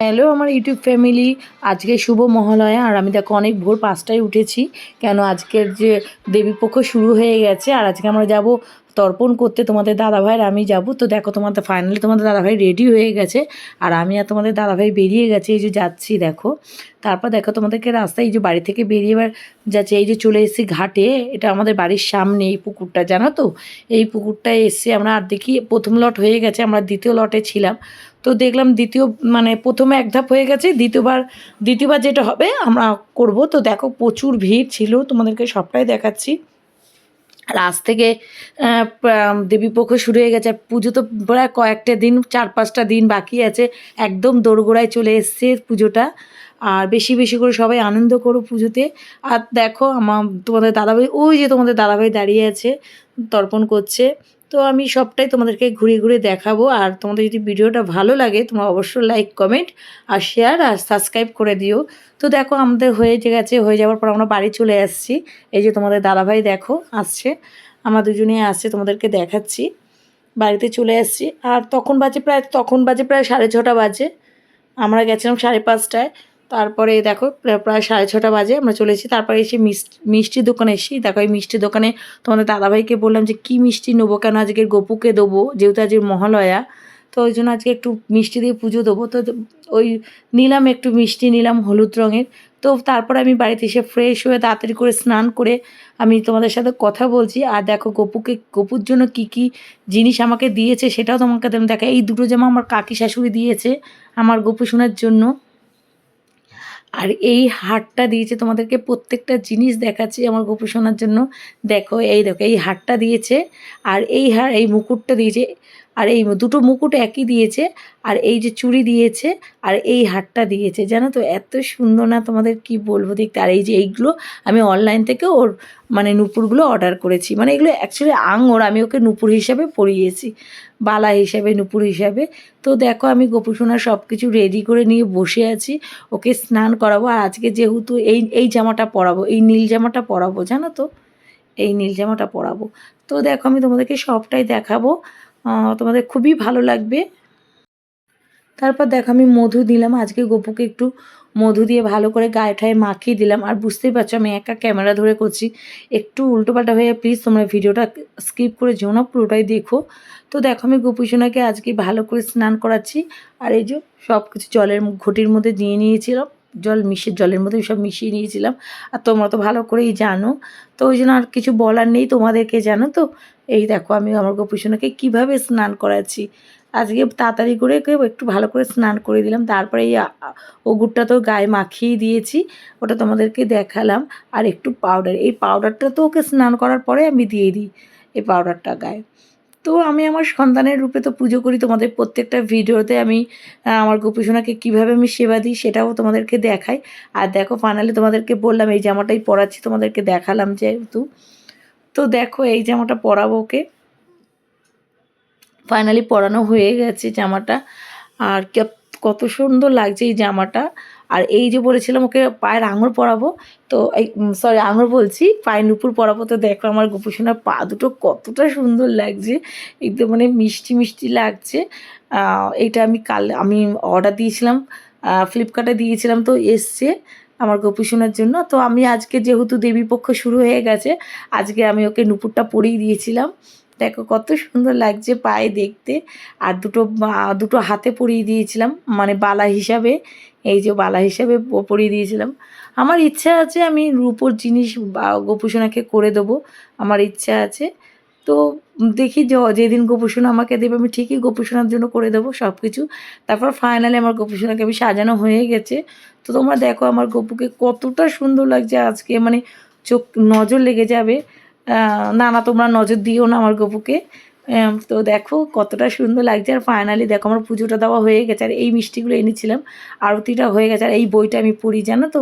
Hello, আমার YouTube family. আজকে শুভ মহালয়া। আর আমি দেখো, অনেক ভোর পাঁচটায় উঠেছি। কেন, আজকের যে দেবীপক্ষ শুরু হয়ে গেছে। আর আজকে আমরা যাব তর্পণ করতে তোমাদের দাদাভাইয়ের আমি যাব। তো দেখো তোমাদের ফাইনালি তোমাদের দাদাভাই রেডি হয়ে গেছে। আর আমি আর তোমাদের দাদাভাই বেরিয়ে গেছে, এই যে যাচ্ছি দেখো। তারপর দেখো তোমাদেরকে রাস্তায় এই যে বাড়ি থেকে বেরিয়ে এবার যাচ্ছে, এই যে চলে এসেছি ঘাটে। এটা আমাদের বাড়ির সামনে এই পুকুরটা, জানো তো? এই পুকুরটায় এসে আমরা আর দেখি প্রথম লট হয়ে গেছে, আমরা দ্বিতীয় লটে ছিলাম। তো দেখলাম দ্বিতীয় মানে প্রথমে এক ধাপ হয়ে গেছে, দ্বিতীয়বার দ্বিতীয়বার যেটা হবে আমরা করব। তো দেখো প্রচুর ভিড় ছিল, তোমাদেরকে সবটাই দেখাচ্ছি। আর আজ থেকে দেবীপক্ষ শুরু হয়ে গেছে। আর পুজো তো প্রায় কয়েকটা দিন, চার পাঁচটা দিন বাকি আছে। একদম দোরগোড়ায় চলে এসছে পুজোটা। আর বেশি বেশি করে সবাই আনন্দ করো পুজোতে। আর দেখো, আমার তোমাদের দাদাভাই, ওই যে তোমাদের দাদাভাই দাঁড়িয়ে আছে, তর্পণ করছে। তো আমি সবটাই তোমাদেরকে ঘুরে ঘুরে দেখাবো। আর তোমাদের যদি ভিডিওটা ভালো লাগে, তোমরা অবশ্যই লাইক কমেন্ট আর শেয়ার আর সাবস্ক্রাইব করে দিও। তো দেখো, আমাদের হয়ে গেছে, হয়ে যাওয়ার পর আমরা বাড়ি চলে আসছি। এই যে তোমাদের দাদাভাই দেখো, আসছে। আমরা দুজনেই আসছে তোমাদেরকে দেখাচ্ছি। বাড়িতে চলে আসছি। আর তখন বাজে প্রায়, তখন বাজে প্রায় সাড়ে ছটা বাজে। আমরা গেছিলাম সাড়ে পাঁচটায়। তারপরে দেখো, প্রা- প্রায় সাড়ে ছটা বাজে আমরা চলে এসেছি। তারপরে এসে মিষ্টি দোকানে এসেছি। দেখো, এই মিষ্টির দোকানে তোমাদের দাদাভাইকে বললাম যে, কী মিষ্টি নেব কেন? আজকে গোপুকে দেবো, যেহেতু আজকে মহালয়া। তো ওই জন্য আজকে একটু মিষ্টি দিয়ে পুজো দেবো। তো ওই নিলাম একটু মিষ্টি, নিলাম হলুদ রঙের। তো তারপরে আমি বাড়িতে এসে ফ্রেশ হয়ে তাড়াতাড়ি করে স্নান করে আমি তোমাদের সাথে কথা বলছি। আর দেখো, গপুকে, গপুর জন্য কি কি জিনিস আমাকে দিয়েছে সেটাও তোমাকে দেখা এই দুটো জামা আমার কাকি শাশুড়ি দিয়েছে আমার গপু শোনার জন্য। আর এই হারটা দিয়েছে তোমাদেরকে প্রত্যেকটা জিনিস দেখাচ্ছি আমার গোপোষণার জন্য। দেখো, এই দেখো, এই হারটা দিয়েছে আর এই হার, এই মুকুটটা দিয়েছে। আর এই দুটো মুকুট একই দিয়েছে, আর এই যে চুড়ি দিয়েছে, আর এই হারটা দিয়েছে। জানো তো, এত সুন্দর না তোমাদের কি বলব দেখতে? আর এই যে এইগুলো আমি অনলাইন থেকে ওর মানে নুপুরগুলো অর্ডার করেছি। মানে এগুলো অ্যাকচুয়ালি আঙর, আমি ওকে নুপুর হিসাবে পরিয়েছি, বালা হিসাবে, নুপুর হিসাবে। তো দেখো, আমি গোপুসোনা সব কিছু রেডি করে নিয়ে বসে আছি, ওকে স্নান করাবো। আর আজকে যেহেতু এই এই জামাটা পরাবো, এই নীল জামাটা পরাবো, জানো তো? এই নীল জামাটা পরাবো। তো দেখো, আমি তোমাদেরকে সবটাই দেখাবো। তোমাদের খুবই ভালো লাগবে। তারপর দেখো আমি মধু দিলাম। আজকে গোপুকে একটু মধু দিয়ে ভালো করে গায়ে ঠায়ে মাখিয়ে দিলাম। আর বুঝতেই পারছ, আমি একা ক্যামেরা ধরে করছি। একটু উল্টোপাল্টা হয়ে প্লিজ তোমরা ভিডিওটা স্কিপ করে যেও না, পুরোটাই দেখো। তো দেখো আমি গোপুসোনাকে আজকে ভালো করে স্নান করাচ্ছি। আর এই যে সব কিছু জলের ঘটির মধ্যে নিয়ে নিয়েছিলাম। জল মিশিয়ে, জলের মধ্যে সব মিশিয়ে নিয়েছিলাম। আর তোমরা তো ভালো করেই জানো। তো ওই জন্য আর কিছু বলার নেই তোমাদেরকে, জানো তো? এই দেখো, আমি আমার গোপুসোনাকে কীভাবে স্নান করাচ্ছি। আজকে তাড়াতাড়ি করে একটু ভালো করে স্নান করে দিলাম। তারপরে এই ওগুরটা তো গায়ে মাখিয়ে দিয়েছি, ওটা তোমাদেরকে দেখালাম। আর একটু পাউডার এই পাউডারটা তো ওকে স্নান করার পরে আমি দিয়ে দিই, এই পাউডারটা গায়ে। তো আমি আমার সন্তানের রূপে তো পুজো করি তোমাদের প্রত্যেকটা ভিডিওতে। আমি আমার গোপুসোনাকে কীভাবে আমি সেবা দিই সেটাও তোমাদেরকে দেখাই। আর দেখো ফাইনালি তোমাদেরকে বললাম, এই জামাটাই পরাচ্ছি, তোমাদেরকে দেখালাম যেহেতু। তো দেখো, এই জামাটা পরাবো ওকে। ফাইনালি পরানো হয়ে গেছে জামাটা। আর কত সুন্দর লাগছে এই জামাটা। আর এই যে বলেছিলাম ওকে পায়ের আঙুর পরাবো, তো এই সরি আঙুর বলছি, পায়ের নুপুর পরাবো, তো দেখো আমার গোপুসোনার পা দুটো কতটা সুন্দর লাগছে একদম মানে মিষ্টি মিষ্টি লাগছে। এইটা আমি কাল, আমি অর্ডার দিয়েছিলাম ফ্লিপকার্টে দিয়েছিলাম, তো এসছে আমার গোপুসোনার জন্য। তো আমি আজকে যেহেতু দেবীপক্ষ শুরু হয়ে গেছে, আজকে আমি ওকে নুপুরটা পরিয়ে দিয়েছিলাম। দেখো কত সুন্দর লাগছে পায়ে দেখতে, আর দুটো দুটো হাতে পরিয়ে দিয়েছিলাম মানে বালা হিসাবে। এই যে বালা হিসাবে পরিয়ে দিয়েছিলাম। আমার ইচ্ছা আছে আমি রূপোর জিনিস বা গোপুসোনাকে করে দেবো, আমার ইচ্ছা আছে। তো দেখি যেদিন গোপুসোনা আমাকে দেবে, আমি ঠিকই গোপুসোনার জন্য করে দেবো সব কিছু তারপর ফাইনালি আমার গোপুসোনাকে আমি সাজানো হয়ে গেছে। তো তোমরা দেখো আমার গপুকে কতটা সুন্দর লাগছে আজকে মানে চোখ নজর লেগে যাবে। না না, তোমরা নজর দিও না আমার গপুকে। তো দেখো কতটা সুন্দর লাগছে। আর ফাইনালি দেখো আমার পুজোটা দেওয়া হয়ে গেছে। আর এই মিষ্টিগুলো এনেছিলাম, আরতিটা হয়ে গেছে। আর এই বইটা আমি পড়ি, জানো তো?